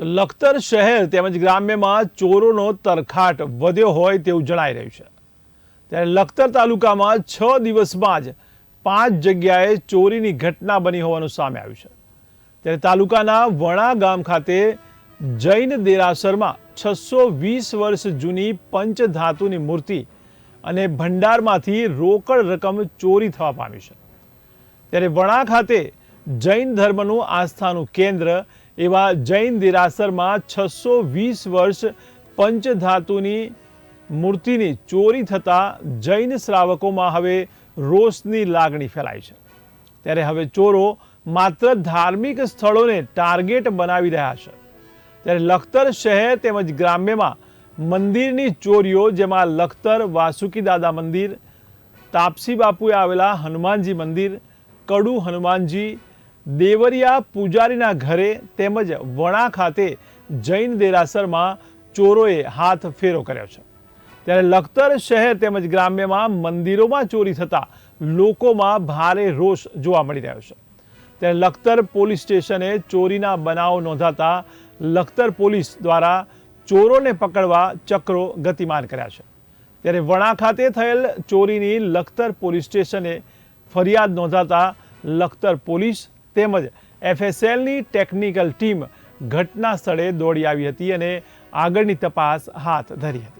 તો લખતર શહેર તેમજ ગ્રામ્યમાં ચોરોનો તરખાટ વધ્યો હોય તેવું જણાઈ રહ્યું છે. ત્યારે લખતર તાલુકામાં છ દિવસમાં જ પાંચ જગ્યાએ ચોરીની ઘટના બની હોવાનું સામે આવ્યું છે. ત્યારે તાલુકાના વણા ગામ ખાતે જૈન દેરાસરમાં છસો વીસ વર્ષ જૂની પંચધાતુની મૂર્તિ અને ભંડારમાંથી રોકડ રકમ ચોરી થવા પામી છે. ત્યારે વણા ખાતે જૈન ધર્મનું આસ્થાનું કેન્દ્ર એવા જૈન દેરાસરમાં છસો વીસ વર્ષ પંચધાતુની મૂર્તિની ચોરી થતાં જૈન શ્રાવકોમાં હવે રોષની લાગણી ફેલાઈ છે. ત્યારે હવે ચોરો માત્ર ધાર્મિક સ્થળોને ટાર્ગેટ બનાવી રહ્યા છે. ત્યારે લખતર શહેર તેમજ ગ્રામ્યમાં મંદિરની ચોરીઓ, જેમાં લખતર, વાસુકી દાદા મંદિર, તાપસી બાપુએ આવેલા હનુમાનજી મંદિર, કડુ હનુમાનજી દેવરિયા પૂજારીના ઘરે તેમજ વણા ખાતે જૈન દેરાસરમાં ચોરોએ હાથ ફેરો કર્યો છે. ત્યારે લખતર શહેર તેમજ ગ્રામ્યમાં મંદિરોમાં ચોરી થતાં લોકોમાં ભારે રોષ જોવા મળી રહ્યો છે. ત્યારે લખતર પોલીસ સ્ટેશને ચોરીના બનાવ નોંધાતા લખતર પોલીસ દ્વારા ચોરોને પકડવા ચક્રો ગતિમાન કર્યા છે. ત્યારે વણા ખાતે થયેલ ચોરીની લખતર પોલીસ સ્ટેશને ફરિયાદ નોંધાતા લખતર પોલીસ તેમજ એફએસએલની ટેકનિકલ ટીમ ઘટના સ્થળે દોડી આવી હતી અને આગળની તપાસ હાથ ધરી હતી.